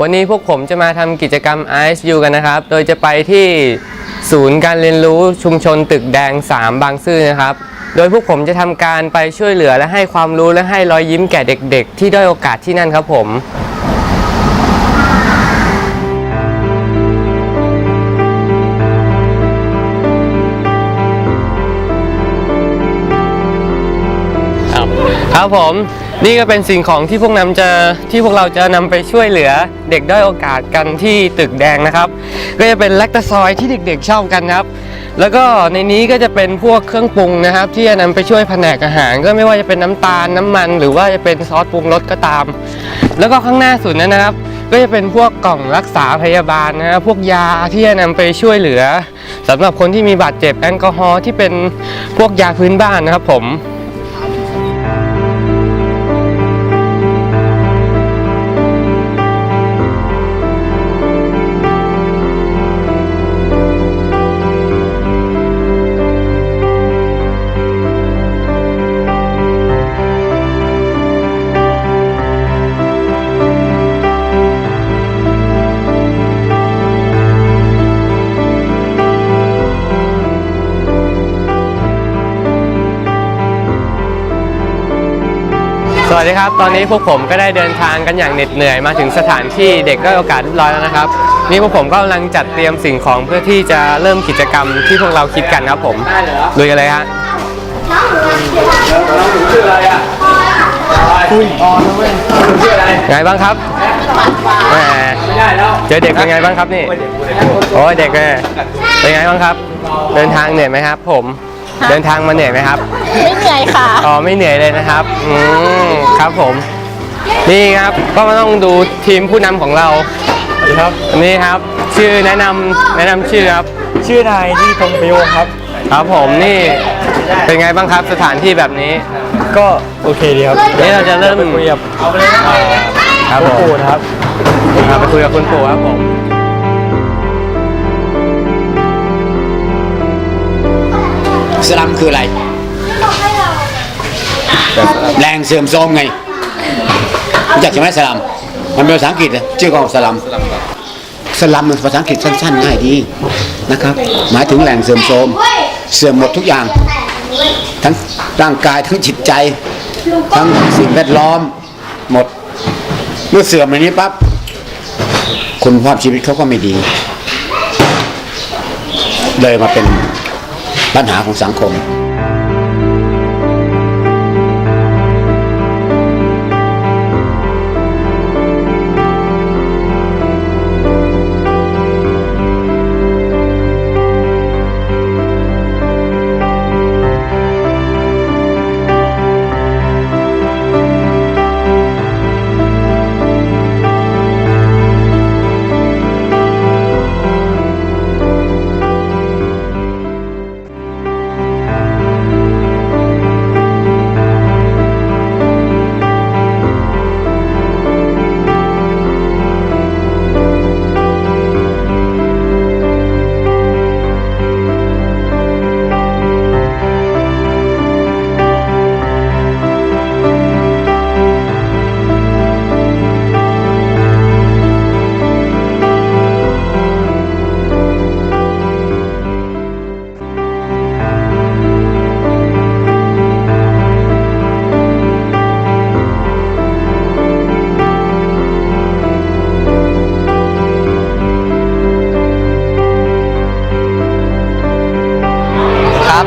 วันนี้พวกผมจะมาทำกิจกรรม ISU กันนะครับ โดยจะไปที่ศูนย์การเรียนรู้ชุมชนตึกแดง 3 บางซื่อนะครับ โดยพวกผมจะทำการไปช่วยเหลือและให้ความรู้และให้รอยยิ้มแก่เด็ก ๆ ที่ด้อยโอกาสที่นั่นครับผม ครับผมนี่ก็เป็นสิ่งของที่พวกนำจะที่พวกเราจะนำไปช่วยเหลือเด็กด้อยโอกาสกันที่ตึกแดงนะครับ ก็จะเป็นแลคตาซอยที่เด็กๆชอบกันครับ แล้วก็ในนี้ก็จะเป็นพวกเครื่องปรุงนะครับ ที่จะนำไปช่วยแผนกอาหาร ก็ไม่ว่าจะเป็นน้ำตาลน้ำมัน หรือว่าจะเป็นซอสปรุงรสก็ตาม แล้วก็ข้างหน้าสุดนั้นนะครับ ก็จะเป็นพวกกล่องรักษาพยาบาลนะครับพวกยาที่จะนำไปช่วยเหลือสำหรับคนที่มีบาดเจ็บแอลกอฮอล์ที่เป็นพวกยาพื้นบ้านนะครับผม วัสดีครับ ตอนนี้พวกผมก็ได้เดินทางกันอย่างเหน็ดเหนื่อยมาถึงสถานที่เด็กด้โอกาสเรียบร้อยแล้วนะครับ นี่พวกผมก็กำลังจัดเตรียมสิ่งของเพื่อที่จะเริ่มกิจกรรมที่พวกเราคิดกันครับผมลุยกันเลยฮะชื่ออะไงบ้างครับแหมเจอเด็กเป็นไงบ้างครับนี่โอ้ยเด็กเลยเป็นไงบ้างครับ เดินทางเหนื่อยไหมครับ ผม เดินทางมาเหนื่อยไหมครับ ไม่เหนื่อยค่ะ อ๋อไม่เหนื่อยเลยนะครับ อืมครับผม นี่ครับก็มาต้องดูทีมผู้นำของเราครับ นี่ครับ ชื่อแนะนำแนะนำชื่อครับ ชื่อนายที่พงศ์ประโยงครับ ครับผมนี่เป็นไงบ้างครับสถานที่แบบนี้ ก็โอเคดีครับนี่เราจะเริ่มไปคุยกับครับผมปู่นะครับ อ่าไปคุยกับคุณปู่ครับผม สลัมคืออะไร แรงเสื่อมโทรมไงรู้จักใช่ไหมสลัมมันเป็นภาษาอังกฤษนะชื่อของสลัมสลัมมันภาษาอังกฤษสั้นๆง่ายดีนะครับ หมายถึงแหล่งเสื่อมโทรมเสื่อมหมดทุกอย่าง ทั้งร่างกายทั้งจิตใจ ทั้งสิ่งแวดล้อมหมด เมื่อเสื่อมอย่างนี้ปั๊บคุณภาพชีวิตเขาก็ไม่ดี เลยมาเป็น ปัญหาของสังคม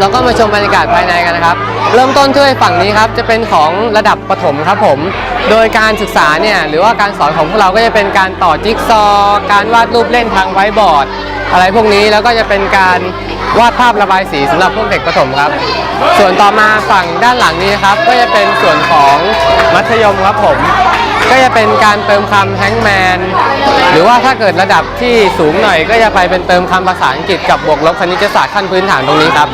แล้วก็มาชมบรรยากาศภายในกันนะครับ เริ่มต้นที่ฝั่งนี้ครับจะเป็นของระดับประถมครับผม โดยการศึกษาเนี่ยหรือว่าการสอนของพวกเราก็จะเป็นการต่อจิ๊กซอว์การวาดรูปเล่นทางไวบอร์ด อะไรพวกนี้แล้วก็จะเป็นการวาดภาพระบายสีสำหรับพวกเด็กประถมครับ ส่วนต่อมาฝั่งด้านหลังนี้ครับ ก็จะเป็นส่วนของมัธยมครับผม ก็จะเป็นการเติมคำแฮงแมนหรือว่าถ้าเกิดระดับที่สูงหน่อย ก็จะไปเป็นเติมคำภาษาอังกฤษกับบวกลบคณิตศาสตร์ขั้นพื้นฐานตรงนี้ครับ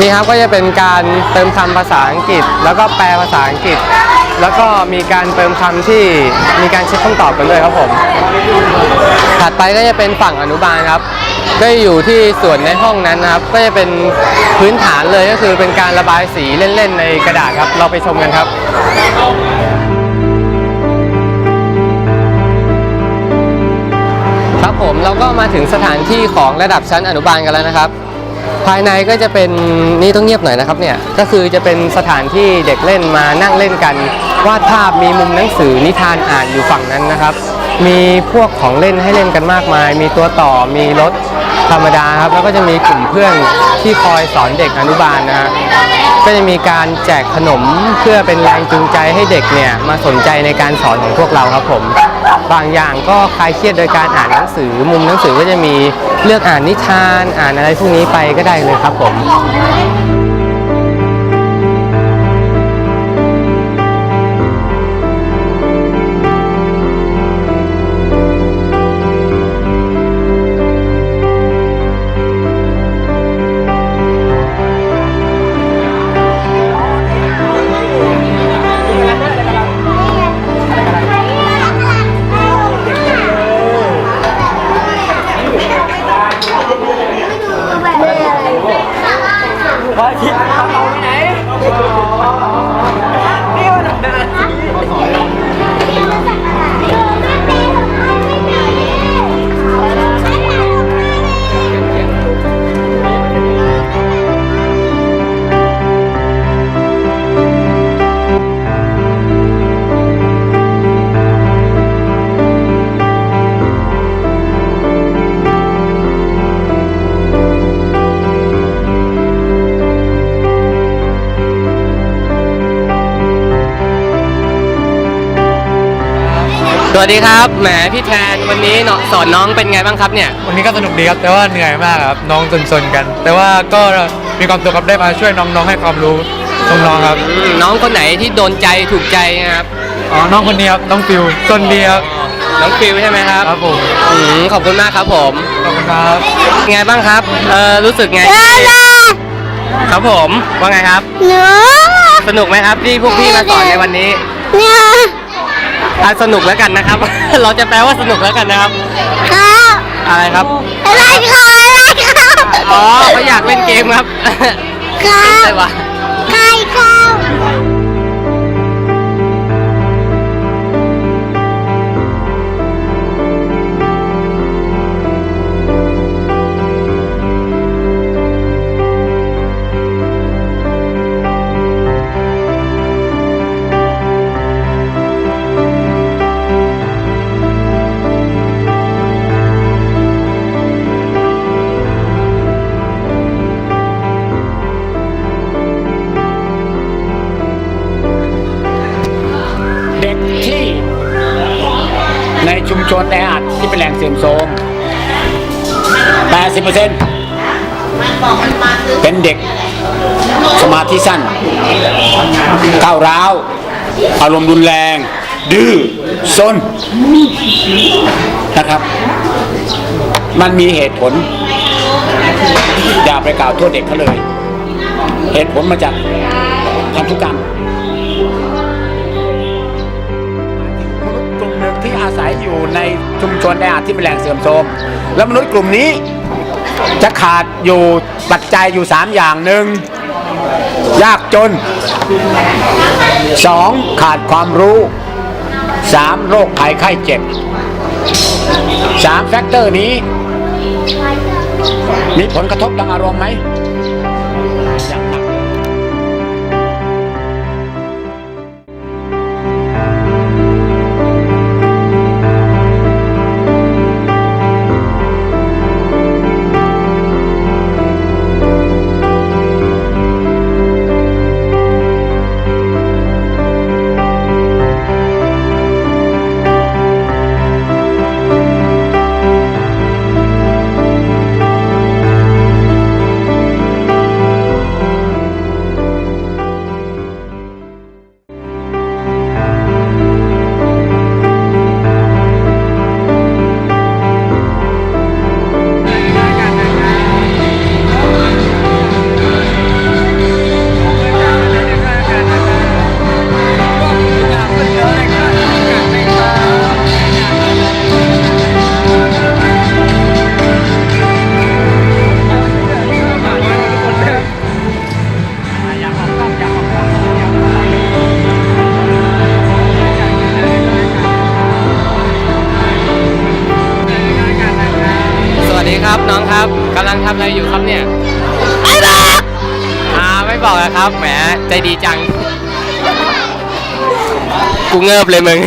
นี่ครับก็จะเป็นการเติมคำภาษาอังกฤษ แล้วก็แปลภาษาอังกฤษ แล้วก็มีการเติมคำที่มีการเช็คคำตอบกันด้วยครับผม ถัดไปก็จะเป็นฝั่งอนุบาลครับ ก็อยู่ที่ส่วนในห้องนั้นนะครับ ก็จะเป็นพื้นฐานเลยก็คือเป็นการระบายสีเล่นๆ ในกระดาษครับ เราไปชมกันครับครับผมเราก็มาถึงสถานที่ของระดับชั้นอนุบาลกันแล้วนะครับ ภายในก็จะเป็นนี่ต้องเงียบหน่อยนะครับเนี่ยก็คือจะเป็นสถานที่เด็กเล่นมานั่งเล่นกัน วาดภาพมีมุมหนังสือนิทานอ่านอยู่ฝั่งนั้นนะครับ มีพวกของเล่นให้เล่นกันมากมาย มีตัวต่อมีรถ ธรรมดาครับแล้วก็จะมีกลุ่มเพื่อนที่คอยสอนเด็กอนุบาลนะฮะก็จะมีการแจกขนมเพื่อเป็นแรงจูงใจให้เด็กเนี่ยมาสนใจในการสอนของพวกเราครับผม บางอย่างก็คลายเครียดโดยการอ่านหนังสือ มุมหนังสือก็จะมีเลือกอ่านนิทานอ่านอะไรพวกนี้ไปก็ได้เลยครับผม สวัสดีครับแหมพี่แทนวันนี้เนาะสอนน้องเป็นไงบ้างครับเนี่ย วันนี้ก็สนุกดีครับ แต่ว่าเหนื่อยมากครับน้องซนๆกัน แต่ว่าก็มีความสุขครับได้มาช่วยน้องๆให้ความรู้น้องๆครับอืมน้องคนไหนที่โดนใจถูกใจนะครับอ๋อน้องคนนี้ครับน้องฟิวซนดีครับน้องฟิวใช่ไหมครับครับผมอืมขอบคุณมากครับผมขอบคุณครับเป็นไงบ้างครับเออรู้สึกไงครับผมว่าไงครับหนูสนุกไหมครับที่พวกพี่มาสอนในวันนี้เนี่ย อะสนุกแล้วกันนะครับ เราจะแปลว่าสนุกแล้วกันนะครับ ครับอะไรครับ อะไรครับอะไรครับอ๋อเขาอยากเล่นเกมครับครัใช่บปะ ชุมชนแออัดที่เป็นแหล่งเสื่อมโทรม80%เป็นเด็กสมาธิสั้นก้าวร้าว อารมณ์รุนแรง ดื้อซนนะครับ มันมีเหตุผล อย่าไปกล่าวโทษเด็กเขาเลย เหตุผลมาจากพันธุกรรม อยอยู่ในชุมชนแออัดที่เป็นแหล่งเสื่อมโทรมแล้วมนุษย์กลุ่มนี้จะขาดอยู่ปัจจัยอยู่ 3 อย่างหนึ่งยากจน 2. ขาดความรู้ 3. โรคภัยไข้เจ็บ 3 แฟกเตอร์นี้ มีผลกระทบทางอารมณ์ไหม ใจดีจัง กูเงิบเลยมึง